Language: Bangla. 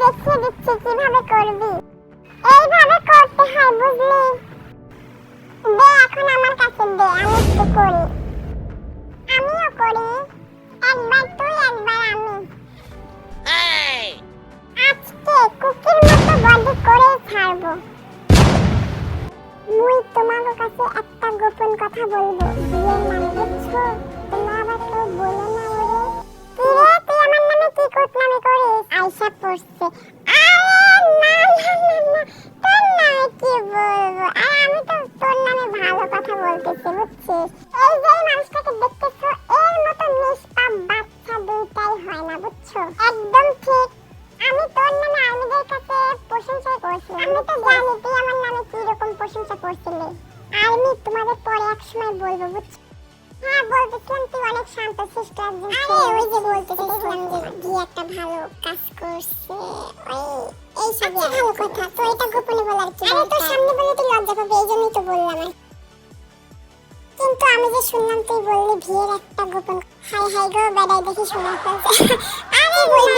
দেখিয়ে দিচ্ছি কীভাবে করবি? এইভাবে করতে হয় বুঝলি? দে এখন আমার কাছে দে আমি একটু করি। আমিও করি। একবার তুই একবার আমি। আজকে কুকির মতো বডি করে ছাড়বো। মুই তোমার কাছে একটা গোপন কথা বলব বিয়ের নামে। বুঝছ? একদম ঠিক। আমি তোর নামে আর্মিদের কাছে প্রশংসা করছিলাম আমি তো জানি তুই আমার নামে কি রকম প্রশংসা করছিলি। আর্মি তোমাদের পরে এক সময় বলব, বুঝছ? হ্যাঁ বলতেছিলাম তুই অনেক শান্ত শিষ্ট একজন আরে ওই যে বলতেছিলাম যে কি একটা ভালো কাজ করছে এই সব ভালো কথা তো এটা গোপনে বলার কি আরে তো সামনে বলে তো লজ্জা পাবে এই জন্যই তো বললাম কিন্তু আমি যে শুনলাম তুই বললি ভিয়ের একটা গোপন হাই হাই গো বেড়াই দেখি শোনা ফেলছে আরে শোনা